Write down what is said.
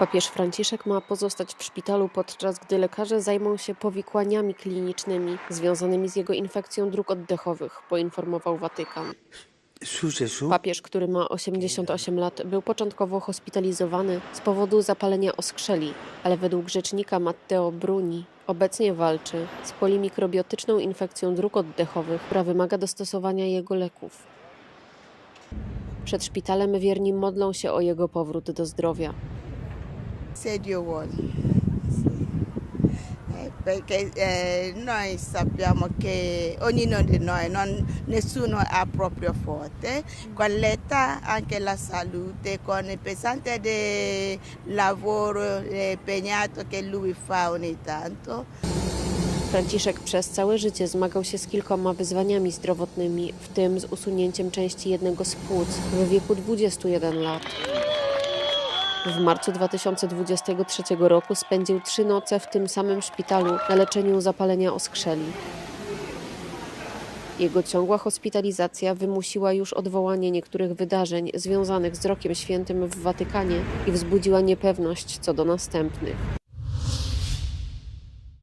Papież Franciszek ma pozostać w szpitalu, podczas gdy lekarze zajmą się powikłaniami klinicznymi związanymi z jego infekcją dróg oddechowych, poinformował Watykan. Papież, który ma 88 lat, był początkowo hospitalizowany z powodu zapalenia oskrzeli, ale według rzecznika Matteo Bruni obecnie walczy z polimikrobiotyczną infekcją dróg oddechowych, która wymaga dostosowania jego leków. Przed szpitalem wierni modlą się o jego powrót do zdrowia. Vuole. Sì. Eh, perché eh, noi sappiamo che ognuno di noi, non- nessuno ha proprio forte. Con l'età anche la salute, con il pesante del lavoro eh, impegnato che lui fa ogni tanto. Franciszek przez całe życie zmagał się z kilkoma wyzwaniami zdrowotnymi, w tym z usunięciem części jednego z płuc w wieku 21 lat. W marcu 2023 roku spędził trzy noce w tym samym szpitalu na leczeniu zapalenia oskrzeli. Jego ciągła hospitalizacja wymusiła już odwołanie niektórych wydarzeń związanych z Rokiem Świętym w Watykanie i wzbudziła niepewność co do następnych.